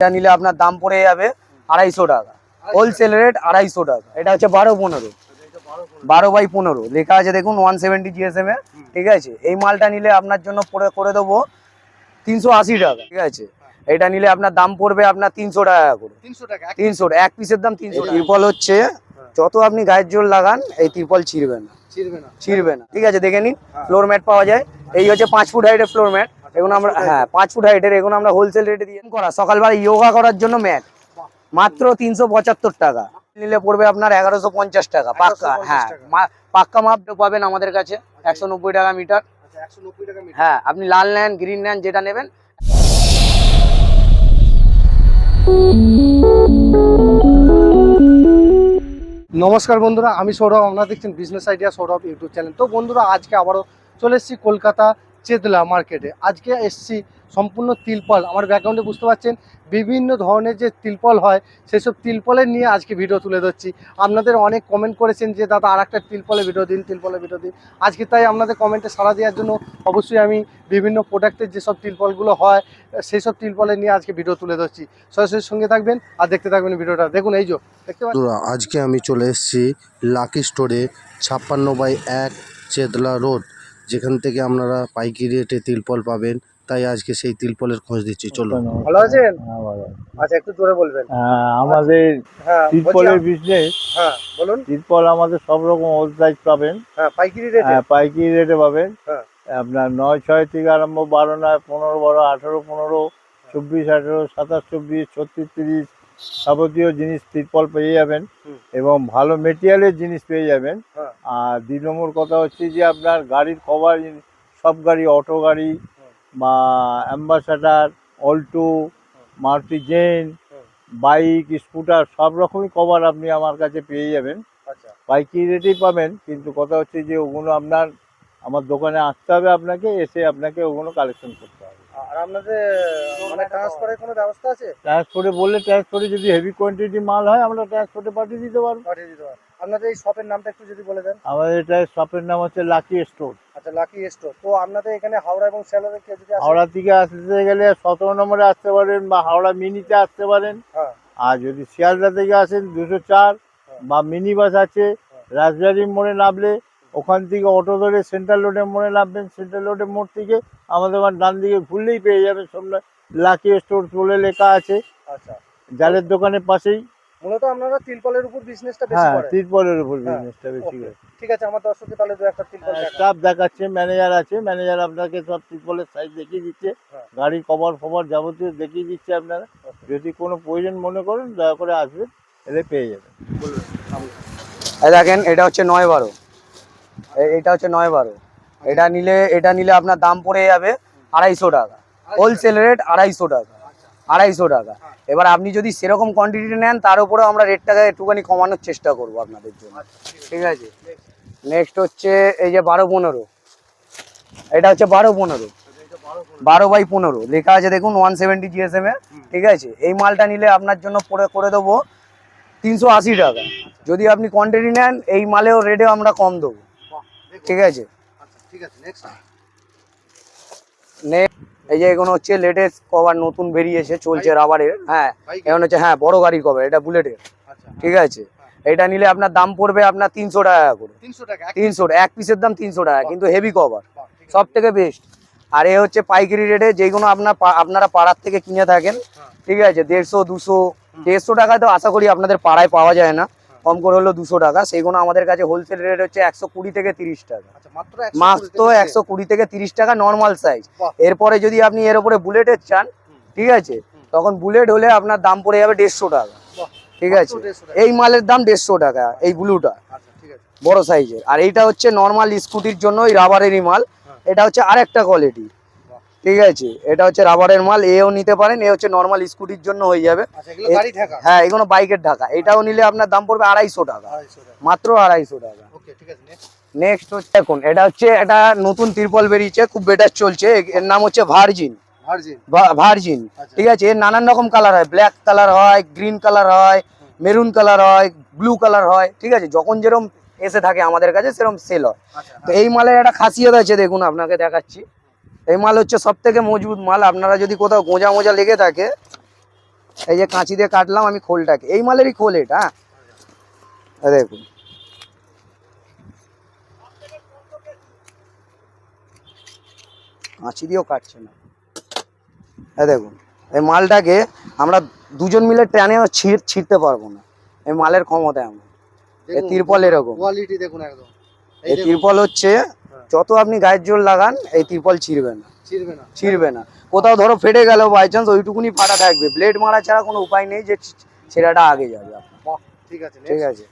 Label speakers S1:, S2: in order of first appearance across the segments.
S1: এটা নিলে আপনার দাম পড়ে যাবে আড়াইশো টাকা। হোলসেল রেট আড়াইশো টাকা। এটা হচ্ছে বারো পনেরো। বারো বাই পনেরো। লেখা আছে দেখুন ওয়ান সেভেন্টি জিএসএম এ। ঠিক আছে? এই মালটা নিলে আপনার জন্য পরে করে দেবো তিনশো আশি টাকা। ঠিক আছে? এটা নিলে আপনার দাম পড়বে আপনার তিনশো টাকা করে।
S2: তিনশো টাকা এক
S1: পিসের দাম তিনশো তিরপল হচ্ছে যত আপনি গায়ের জোর লাগান এই তিরপল ছিঁড়বে না।
S2: ছিড়বে না।
S1: ছিঁড়বে না। ঠিক আছে? দেখে নিন। ফ্লোর ম্যাট পাওয়া যায়। এই হচ্ছে পাঁচ ফুট হাইটের ফ্লোর ম্যাট এগুলো আমরা হ্যাঁ পাঁচ ফুট হাইটের এগুলো আমরা হোলসেল রেটে দিয়ে করা। সকালবেলা ইয়োগা করার জন্য ম্যাট মাত্র তিনশো পঁচাত্তর টাকা। নিলে পড়বে আপনার এগারোশো পঞ্চাশ টাকা পাক্কা। হ্যাঁ পাক্কা মাপ পাবেন আমাদের কাছে একশো নব্বই টাকা মিটার।
S2: আচ্ছা একশো নব্বই টাকা মিটার।
S1: হ্যাঁ আপনি লাল নেন গ্রিন নেন যেটা নেবেন।
S2: নমস্কার বন্ধুরা আমি সৌরভ আপনারা দেখছেন business idea Sourav YouTube channel তো বন্ধুরা আজকে আবারও চলে এসেছি কলকাতা চেতলা মার্কেটে। আজকে এসেছি সম্পূর্ণ তিলপল। আমার ব্যাকগ্রাউন্ডে বুঝতে পারছেন, বিভিন্ন ধরনের যে তিলপল হয়, সেসব তিলপলের নিয়ে আজকে ভিডিও তুলে ধরছি। আপনাদের অনেক কমেন্ট করেছেন যে, দাদা আর একটা তিলপলে ভিডিও দিন, তিলপলে ভিডিও দিন। আজকে তাই আপনাদের কমেন্টে সাড়া দেওয়ার জন্য অবশ্যই আমি বিভিন্ন প্রোডাক্টের যেসব তিলপলগুলো হয় সেই সব তিলপলের নিয়ে আজকে ভিডিও তুলে ধরছি। সরাসরি সঙ্গে থাকবেন আর দেখতে থাকবেন ভিডিওটা। দেখুন, এই যে, দেখতে পাচ্ছেন?
S3: আজকে আমি চলে এসেছি লাকি স্টোরে ছাপ্পান্ন বাই এক চেতলা রোড যেখান থেকে আপনারা পাইকারি রেটে তিলপল পাবেন তাই আজকে সেই তিলপলের খোঁজ দিচ্ছি চলুন।
S2: ভালো আছেন?
S4: হ্যাঁ,
S2: আচ্ছা একটু জোরে বলবেন।
S4: হ্যাঁ, আমাদের
S2: হ্যাঁ
S4: তিরপলের
S2: বলছি-
S4: বিজনেস
S2: হ্যাঁ বলুন।
S4: তিরপল আমাদের সব রকম হোল সাইজ পাবেন।
S2: হ্যাঁ পাইকারি রেটে
S4: হ্যাঁ, পাইকারি রেটে পাবেন।
S2: হ্যাঁ।
S4: আপনার নয় ছয় থেকে আরম্ভ বারো নয় পনেরো বারো আঠারো পনেরো চব্বিশ আঠারো সাতাশ চব্বিশ ছত্রিশ তিরিশ যাবতীয় জিনিস তিরপল পেয়ে যাবেন এবং ভালো মেটেরিয়ালের জিনিস পেয়ে যাবেন।
S2: হ্যাঁ।
S4: আর দুই নম্বর কথা হচ্ছে যে আপনার গাড়ির কভার সব গাড়ি অটো গাড়ি বা Ambassador Alto Maruti Zen bike scooter সব রকমই কভার আপনি আমার কাছে পেয়ে যাবেন।
S2: আচ্ছা।
S4: পাইকারি রেটেই পাবেন কিন্তু কথা হচ্ছে যে ওগুলো আপনার আমার দোকানে আসতে হবে আপনাকে এসে আপনাকে ওগুলো কালেকশন করতে হবে।
S2: আর আপনাদের মানে ট্রান্সফারের কোনো ব্যবস্থা আছে?
S4: ট্রান্সপোর্টে বললে ট্রান্সপোর্টে যদি হেভি কোয়ান্টিটি মাল হয় আমরা ট্রান্সপোর্টে পাঠিয়ে দিতে পারব।
S2: পাঠিয়ে দিতে পারেন আপনাদের এই শপের নামটা একটু যদি বলে দেন।
S4: আমাদের এটা শপের নাম হচ্ছে লাকি স্টোর
S2: আচ্ছা লাকি স্টোর তো আপনাদের এখানে হাওড়া এবং শিয়ালদা কেউ যদি
S4: হাওড়া থেকে আসতে গেলে সতেরো নম্বরে আসতে পারেন বা হাওড়া মিনিতে আসতে পারেন।
S2: হ্যাঁ।
S4: আর যদি শিয়ালদা থেকে আসেন দুশো চার বা মিনি বাস আছে রাজবাড়ি মোড়ে নামলে ওখান থেকে অটো ধরে সেন্ট্রাল রোডের মোড়ে নামবেন। সেন্ট্রাল রোডের মোড় থেকে আমাদের আমার ডান দিকে ঘুরলেই পেয়ে যাবেন সামনে লাকি স্টোর বলে লেখা আছে।
S2: আচ্ছা।
S4: জালের দোকানের পাশেই।
S2: মূলত আপনারা তিলপলের উপর বিজনেসটা বেশি
S4: হ্যাঁ
S2: করেন।
S4: তিরপলের উপর
S2: হ্যাঁ,
S4: বিজনেসটা বেশি
S2: okay.
S4: করে
S2: ঠিক আছে আমার দর্শককে তাহলে দু একটা দেখান।
S4: স্টাফ দেখাচ্ছে ম্যানেজার আছে ম্যানেজার আপনাকে সব তিরপলের সাইজ দেখিয়ে দিচ্ছে।
S2: হ্যাঁ।
S4: গাড়ির কভার ফভার যাবতীয় দেখিয়ে দিচ্ছে আপনারা। যদি কোনো প্রয়োজন মনে করেন দয়া করে আসবেন এলে পেয়ে যাবেন।
S1: এই দেখেন এটা হচ্ছে নয় বারো। এটা হচ্ছে নয় বারো। এটা নিলে এটা নিলে আপনার দাম পড়ে যাবে আড়াইশো টাকা। হোলসেল রেট আড়াইশো টাকা আড়াইশো টাকা। এবার আপনি যদি সেরকম কোয়ান্টিটি নেন তার উপরেও আমরা রেটটাকে একটুখানি কমানোর চেষ্টা করব আপনাদের জন্য। ঠিক আছে? নেক্সট হচ্ছে এই যে বারো পনেরো। এটা হচ্ছে বারো পনেরো। বারো বাই পনেরো। লেখা আছে দেখুন ওয়ান সেভেন্টি জিএসএম এ। ঠিক আছে? এই মালটা নিলে আপনার জন্য পরে করে দেবো তিনশো আশি টাকা। যদি আপনি কোয়ান্টিটি নেন এই মালেও রেটে আমরা কম দেবো। ঠিক আছে?
S2: আচ্ছা ঠিক আছে। নেক্সট
S1: নেক্সট এই যে এগুলো হচ্ছে লেটেস্ট কভার নতুন বেরিয়েছে চলছে রাবারের হ্যাঁ এখন হচ্ছে হ্যাঁ বড় গাড়ির কভার এটা বুলেটের
S2: আচ্ছা
S1: ঠিক আছে? এটা নিলে আপনার দাম পড়বে আপনার তিনশো টাকা করে।
S2: তিনশো টাকা এক
S1: পিসের দাম তিনশো টাকা কিন্তু হেভি কভার। সব থেকে বেস্ট আর এ হচ্ছে পাইকারি রেটে যেগুলো আপনার আপনারা পাড়ার থেকে কিনে থাকেন
S2: হ্যাঁ।
S1: ঠিক আছে? দেড়শো দুশো দেড়শো টাকায় তো আশা করি আপনাদের পাড়ায় পাওয়া যায় না। কম করে হলো দুশো টাকা। সেইগুলো আমাদের কাছে হোলসেল রেট হচ্ছে একশো কুড়ি থেকে তিরিশ টাকা।
S2: আচ্ছা মাত্র
S1: একশো কুড়ি থেকে তিরিশ? টাকা নর্মাল সাইজ এরপরে যদি আপনি এর উপরে বুলেটের চান ঠিক আছে? তখন বুলেট হলে আপনার দাম পড়ে যাবে দেড়শো টাকা। ঠিক আছে? এই মালের দাম দেড়শো টাকা এই ব্লুটা
S2: আচ্ছা
S1: বড় সাইজের আর এইটা হচ্ছে নর্মাল স্কুটির জন্য ওই রাবারেরই মাল এটা হচ্ছে আরেকটা কোয়ালিটি ঠিক আছে এটা হচ্ছে রাবারের মাল এও নিতে পারেন এ হচ্ছে নর্মাল স্কুটির জন্য হয়ে যাবে।
S2: আচ্ছা
S1: হ্যাঁ এগুলো বাইকের ঢাকা। এটাও নিলে আপনার দাম পড়বে আড়াইশো টাকা। মাত্র আড়াইশো টাকা।
S2: নেক্সট
S1: হচ্ছে এখন এটা হচ্ছে একটা নতুন তিরপল বেরিয়েছে খুব বেটার চলছে। এর নাম হচ্ছে ভার্জিন
S2: ভার্জিন
S1: ভার্জিন
S2: আচ্ছা।
S1: ঠিক আছে এর নানান রকম কালার হয়। ব্ল্যাক কালার হয় গ্রিন কালার হয় মেরুন কালার হয় ব্লু কালার হয়। ঠিক আছে যখন যেরকম এসে থাকে আমাদের কাছে সেরকম সেল হয়।
S2: আচ্ছা
S1: তো এই মালের একটা খাসিয়ত আছে দেখুন আপনাকে দেখাচ্ছি। এই মাল হচ্ছে সব থেকে মজবুত মাল। আপনারা যদি কোথাও গোঁজা মোজা লেগে থাকে এই যে কাঁচি দিয়ে কাটলাম আমি খোলটাকে। এই মালেরই খোল এটা হ্যাঁ? দেখুন। কাঁচি দিয়েও কাটছে না। এই দেখুন। এই মালটাকে আমরা দুজন মিলে টানেও ছিঁড় ছিঁড়তে পারব না। এই মালের ক্ষমতা এমন এই তিরপল এরকম।
S2: কোয়ালিটি দেখুন একদম।
S1: এই তিরপল হচ্ছে যত আপনি গায়ের জোর লাগান এই তিরপল ছিঁড়বে না।
S2: ছিড়বে না।
S1: ছিঁড়বে না। কোথাও ধরো ফেটে গেল বাই চান্স ওইটুকুনি ফাটা থাকবে। ব্লেড মারা ছাড়া কোনো উপায় নেই যে ছেঁড়াটা আগে যাবে।
S2: ঠিক আছে
S1: ঠিক আছে।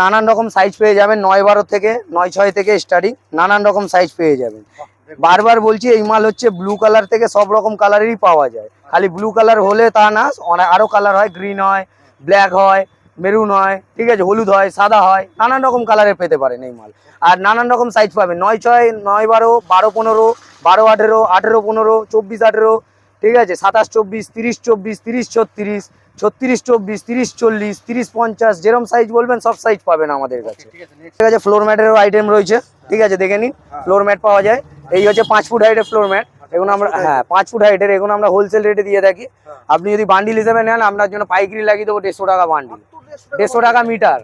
S1: নানান রকম সাইজ পেয়ে যাবেন নয় বারো থেকে নয় ছয় থেকে স্টার্টিং নানান রকম সাইজ পেয়ে যাবেন। বারবার বলছি এই মাল হচ্ছে ব্লু কালার থেকে সব রকম কালারেরই পাওয়া যায়। খালি ব্লু কালার হলে তা না অনেক আরও কালার হয় গ্রিন হয় ব্ল্যাক হয় মেরুন হয় ঠিক আছে হলুদ হয় সাদা হয় নানান রকম কালারের পেতে পারেন এই মাল। আর নানান রকম সাইজ পাবেন নয় ছয় নয় বারো বারো পনেরো বারো আঠেরো আঠেরো পনেরো চব্বিশ আঠেরো ঠিক আছে সাতাশ চব্বিশ তিরিশ চব্বিশ তিরিশ ছত্রিশ ছত্রিশ চব্বিশ তিরিশ চল্লিশ তিরিশ পঞ্চাশ যেরকম সাইজ বলবেন সব সাইজ পাবেন আমাদের কাছে। ঠিক আছে ফ্লোর ম্যাটেরও আইটেম রয়েছে ঠিক আছে দেখে নিন ফ্লোর ম্যাট পাওয়া যায়। এই হচ্ছে পাঁচ ফুট হাইটের ফ্লোর ম্যাট এগুলো আমরা হ্যাঁ পাঁচ ফুট হাইটের এগুলো আমরা হোলসেল রেটে দিয়ে থাকি। আপনি যদি বান্ডিল হিসেবে নেন আপনার জন্য পাইকারি লাগিয়ে দেবো দেড়শো টাকা বান্ডিল দেড়শো টাকা মিটার।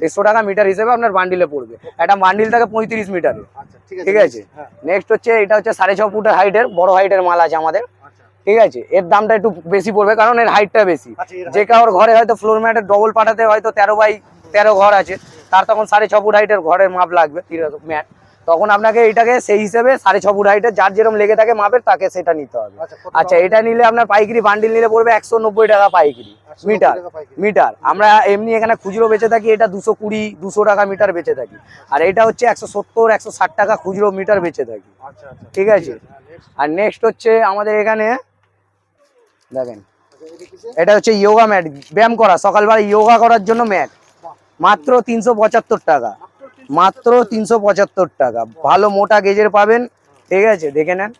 S1: দেড়শো টাকা মিটার হিসেবে আপনার বান্ডিলে পড়বে। একটা বান্ডিল থাকে পঁয়ত্রিশ মিটারে।
S2: আচ্ছা ঠিক আছে।
S1: আছে?
S2: হ্যাঁ।
S1: নেক্সট হচ্ছে এটা হচ্ছে সাড়ে ছ ফুটের হাইটের বড় হাইটের মাল আছে আমাদের।
S2: আচ্ছা।
S1: ঠিক আছে? এর দামটা একটু বেশি পড়বে কারণ এর হাইটটা বেশি।
S2: আচ্ছা
S1: যে কারোর ঘরে হয়তো ফ্লোর ম্যাটের ডবল পাঠাতে হয়তো তেরো বাই তেরো ঘর আছে তার তখন সাড়ে ছ ফুট হাইটের ঘরের মাপ লাগবে ম্যাট তখন আপনাকে এটাকে সেই হিসেবে সাড়ে ছ ফুট হাইটের যার যেরকম লেগে থাকে মাপের তাকে সেটা নিতে হবে।
S2: আচ্ছা
S1: আচ্ছা? এটা নিলে আপনার পাইকারি বান্ডিল নিলে পড়বে একশো নব্বই টাকা পাইকারি
S2: 190
S1: মিটার মিটার আমরা এমনি এখানে খুচরো বেচে থাকি এটা দুশো কুড়ি দুশো টাকা মিটার বেঁচে থাকি। আর এটা হচ্ছে একশো সত্তর একশো ষাট টাকা খুচরো মিটার বেঁচে থাকি।
S2: আচ্ছা আচ্ছা
S1: ঠিক আছে? আর নেক্সট হচ্ছে আমাদের এখানে দেখেন
S2: এটা
S1: হচ্ছে যোগা ম্যাট ব্যায়াম করা সকালবেলা ইয়োগা করার জন্য ম্যাট মাত্র তিনশো পঁচাত্তর টাকা। মাত্র তিনশো পঁচাত্তর টাকা। ভালো মোটা গেজের পাবেন ঠিক আছে? দেখে নেন।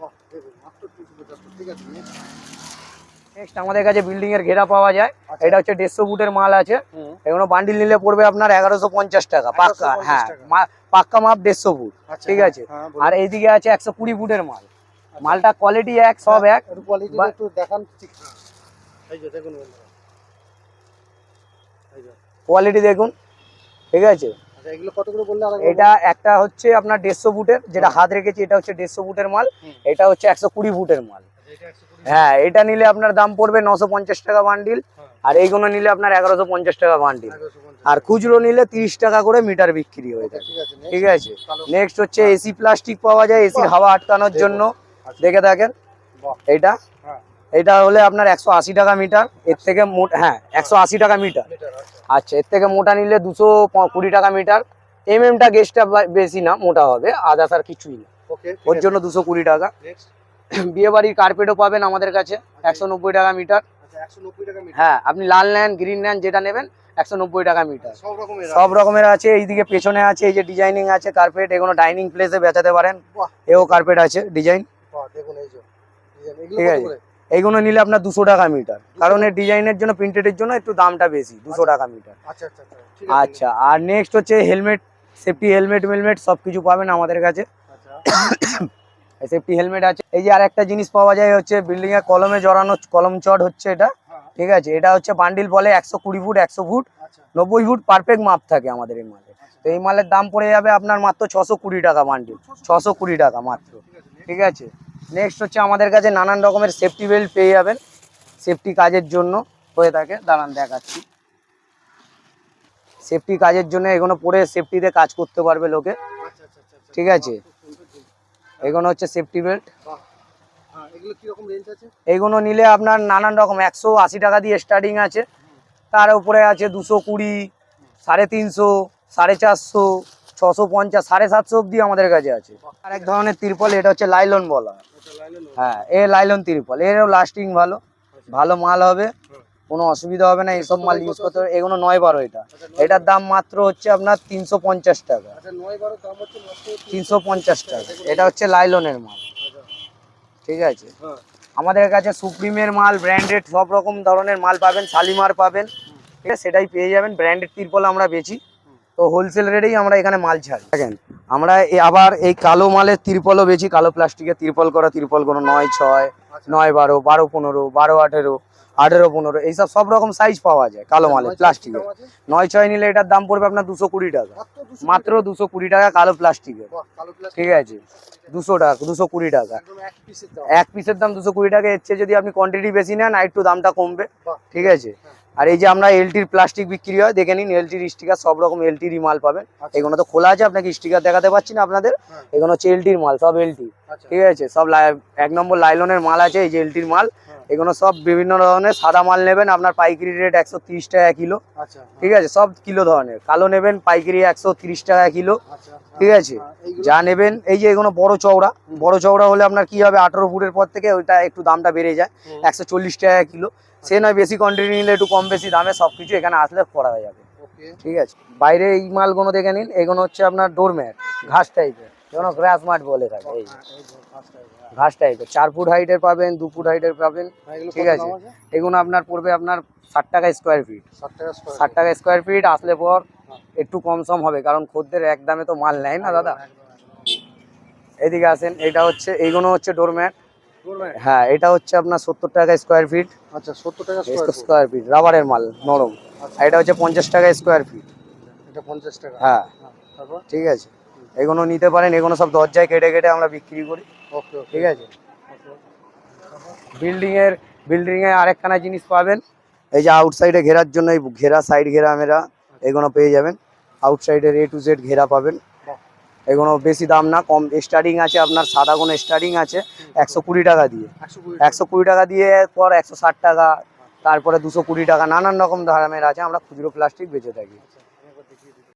S2: বাহ, দেখুন, মাত্র 375, ঠিক আছে next।
S1: নেক্সট আমাদের কাছে বিল্ডিং এর ঘেরা পাওয়া যায়।
S2: আচ্ছা।
S1: এটা হচ্ছে দেড়শো ফুটের মাল আছে। এগুলো বান্ডিল নিলে পড়বে আপনার এগারোশো পঞ্চাশ টাকা পাক্কা। হ্যাঁ পাক্কা মাপ দেড়শো ফুট
S2: আচ্ছা,
S1: ঠিক
S2: হ্যাঁ,
S1: আছে?
S2: হ্যাঁ,
S1: আর এইদিকে আছে একশো কুড়ি ফুটের মাল। মালটা কোয়ালিটি এক সব এক।
S2: একটু
S1: বা-
S2: একটু দেখান।
S1: কোয়ালিটি দেখুন। ঠিক আছে?
S2: আচ্ছা এগুলো কত করে বললে
S1: এটা একটা হচ্ছে আপনার দেড়শো ফুটের যেটা হাত রেখেছি এটা হচ্ছে দেড়শো ফুটের মাল এটা হচ্ছে একশো কুড়ি ফুটের মাল।
S2: আচ্ছা, এটা 120
S1: হ্যাঁ এটা নিলে আপনার দাম পড়বে নশো পঞ্চাশ টাকা বান্ডিল
S2: হ্যাঁ।
S1: আর এইগুলো নিলে আপনার এগারোশো পঞ্চাশ টাকা বান্ডিল আর খুচরো নিলে তিরিশ টাকা করে মিটার বিক্রি হয়ে থাকে
S2: ঠিক আছে
S1: নেক্সট হচ্ছে এসি প্লাস্টিক পাওয়া যায় এসির
S2: বাহ।
S1: হাওয়া আটকানোর জন্য।
S2: আচ্ছা।
S1: দেখে থাকেন।
S2: বাহ।
S1: এটা হলে আপনার একশো আশি টাকা মিটার এর থেকে মোট হ্যাঁ একশো আশি টাকা মিটার।
S2: আচ্ছা।
S1: আচ্ছা এর থেকে মোটা নিলে দুশো কুড়ি টাকা মিটার। এম এমটা গেজটা বেশি না মোটা হবে আদার্স আর কিছুই না। ওর জন্য দুশো কুড়ি টাকা। বিয়ে বাড়ির কার্পেটও পাবেন আমাদের কাছে একশো নব্বই টাকা মিটার।
S2: আচ্ছা, 190 টাকা মিটার।
S1: হ্যাঁ আপনি লাল নেন গ্রিন নেন যেটা নেবেন একশো নব্বই টাকা মিটার।
S2: সব রকমের
S1: আছে। এইদিকে পেছনে আছে এই যে ডিজাইনিং আছে কার্পেট এগুলো ডাইনিং প্লেসে বেচাতে পারেন। এও কার্পেট আছে ডিজাইন ঠিক আছে। এইগুলো নিলে আপনার দুশো টাকা মিটার। কারণ এর ডিজাইনের জন্য প্রিন্টেডের জন্য একটু দামটা বেশি দুশো টাকা মিটার।
S2: আচ্ছা আচ্ছা আচ্ছা
S1: আচ্ছা আর নেক্সট হচ্ছে হেলমেট সেফটি হেলমেট মেলমেট সব কিছু পাবেন আমাদের কাছে।
S2: আচ্ছা।
S1: সেফটি হেলমেট আছে। এই যে আর একটা জিনিস পাওয়া যায় হচ্ছে বিল্ডিং এ কলমে জড়ানো কলম চট হচ্ছে এটা।
S2: হ্যাঁ,
S1: ঠিক আছে এটা হচ্ছে বান্ডিল বলে একশো কুড়ি ফুট একশো ফুট
S2: আচ্ছা।
S1: নব্বই ফুট পারফেক্ট মাপ থাকে আমাদের এই মালে তো এই মালের দাম পড়ে যাবে আপনার মাত্র ছশো কুড়ি টাকা বান্ডিল ছশো কুড়ি। টাকা মাত্র।
S2: ঠিক আছে?
S1: নেক্সট হচ্ছে আমাদের কাছে নানান রকমের সেফটি বেল্ট পেয়ে যাবেন। সেফটি কাজের জন্য হয়ে থাকে। দাঁড়ান দেখাচ্ছি। সেফটি কাজের জন্য এগুলো পরে সেফটিতে কাজ করতে পারবে লোকে।
S2: আচ্ছা আচ্ছা আচ্ছা।
S1: ঠিক আছে। এগুলো হচ্ছে সেফটি বেল্ট এইগুলো নিলে আপনার নানান রকম একশো আশি টাকা দিয়ে স্টার্টিং আছে। তার উপরে আছে দুশো কুড়ি সাড়ে তিনশো সাড়ে চারশো। ছশো পঞ্চাশ, সাড়ে সাতশো অব্দি আমাদের কাছে আছে। আর এক ধরনের তিরপল, এটা হচ্ছে লাইলন বলা হয়। এ লাইলন তিরপল, এরও লাস্টিং ভালো। ভালো মাল হবে, কোনো অসুবিধা হবে না, এইসব মাল ইউজ করতে হবে। এগুলো নয় বারো এটা। এটার দাম মাত্র হচ্ছে আপনার তিনশো পঞ্চাশ টাকা। তিনশো পঞ্চাশ টাকা। এটা হচ্ছে লাইলনের মাল। ঠিক আছে? আমাদের কাছে সুপ্রিমের মাল, ব্র্যান্ডেড, সব রকম ধরনের মাল পাবেন, শালিমার পাবেন। ঠিক আছে? সেটাই পেয়ে যাবেন। ব্র্যান্ডেড তিরপল আমরা বেচি। তো হোলসেল রেটেই আমরা এখানে মাল ছাড়ি। দেখেন আমরা আবার এই কালো মালের তিরপলও বেচি কালো প্লাস্টিকের তিরপল করা তিরপল কোনো নয় ছয়
S2: আচ্ছা।
S1: নয় বারো বারো পনেরো বারো আঠেরো আঠেরো পনেরো এইসব সব রকম সাইজ পাওয়া যায় কালো মালের প্লাস্টিকের। নয় ছয় নিলে এটার দাম পড়বে আপনার দুশো কুড়ি টাকা। মাত্র দুশো কুড়ি টাকা? কালো প্লাস্টিকের। ঠিক আছে দুশো টাকা দুশো কুড়ি টাকা। এক পিসের দাম। দুশো কুড়ি টাকা এর চেয়ে যদি আপনি কোয়ান্টিটি বেশি নেন আর একটু দামটা কমবে। ঠিক আছে আর এই যে আমরা এলটির প্লাস্টিক বিক্রি হয় দেখে নিন এলটির স্টিকার সব রকম এলটিরই মাল পাবেন। এগুলো তো খোলা আছে আপনাকে স্টিকার দেখাতে পাচ্ছি না আপনাদের।
S2: হ্যাঁ।
S1: এগুলো হচ্ছে এলটির মাল সব এলটি ঠিক আছে সব এক নম্বর লাইলনের মাল আছে এই যে এলটির মাল। এগুলো সব বিভিন্ন ধরনের সাদা মাল নেবেন আপনার পাইকারি রেট একশো তিরিশ টাকা কিলো।
S2: আচ্ছা
S1: ঠিক আছে সব কিলো ধরনের। কালো নেবেন পাইকারি একশো তিরিশ টাকা কিলো।
S2: আচ্ছা
S1: ঠিক আছে? যা নেবেন এই যে এগুলো বড় চওড়া বড় চওড়া হলে আপনার কি হবে আঠারো ফুটের পর থেকে ওইটা একটু দামটা বেড়ে যায় একশো চল্লিশ টাকা কিলো। সে নয় বেশি কোয়ান্টিটি নিলে একটু কম বেশি দামে সব কিছু এখানে আসলে করা হয়ে যাবে। ঠিক আছে? বাইরে এই মালগুলো দেখে নিন এগুলো হচ্ছে আপনার ডোরম্যাট ঘাস টাইপের যেগুলো গ্রাস মাঠ বলে থাকে এই যে, ঘাস টাইপের চার ফুট হাইটের পাবেন দু ফুট হাইটের পাবেন ঠিক আছে। এগুলো আপনার পড়বে আপনার ষাট টাকা স্কোয়ার ফিট
S2: ষাট টাকা
S1: স্কোয়ার ফিট আসলে পর
S2: হ্যাঁ।
S1: একটু কম সম হবে কারণ খদ্দের এক দামে তো মাল নেয় না দাদা? এদিকে আসেন এটা হচ্ছে এইগুলো হচ্ছে ডোরম্যাট? হ্যাঁ এটা হচ্ছে আপনার সত্তর টাকা স্কোয়ার ফিট
S2: আচ্ছা সত্তর টাকা স্কোয়ার ফিট
S1: রাবারের মাল নরম। আর এটা হচ্ছে পঞ্চাশ টাকা স্কোয়ার ফিট
S2: এটা পঞ্চাশ টাকা।
S1: হ্যাঁ।
S2: হ্যাঁ,
S1: ঠিক আছে। এগুলো নিতে পারেন এগুলো সব দরজায় কেটে কেটে আমরা বিক্রি করি।
S2: ওকে
S1: ঠিক আছে? বিল্ডিং এর বিল্ডিং এ আরেকখানা জিনিস পাবেন। এই যে আউটসাইডে ঘেরার জন্য এই ঘেরা সাইড ঘেরা মেরা এগুলো পেয়ে যাবেন। আউটসাইডের এ টু জেড ঘেরা পাবেন। এগুলো বেশি দাম না কম। স্টার্টিং আছে আপনার সাদা কোনো স্টার্টিং আছে একশো কুড়ি টাকা দিয়ে। একশো কুড়ি টাকা। দিয়ে পর একশো ষাট টাকা তারপরে দুশো কুড়ি টাকা নানান রকম দামের আছে। আমরা খুচরো প্লাস্টিক বেঁচে থাকি।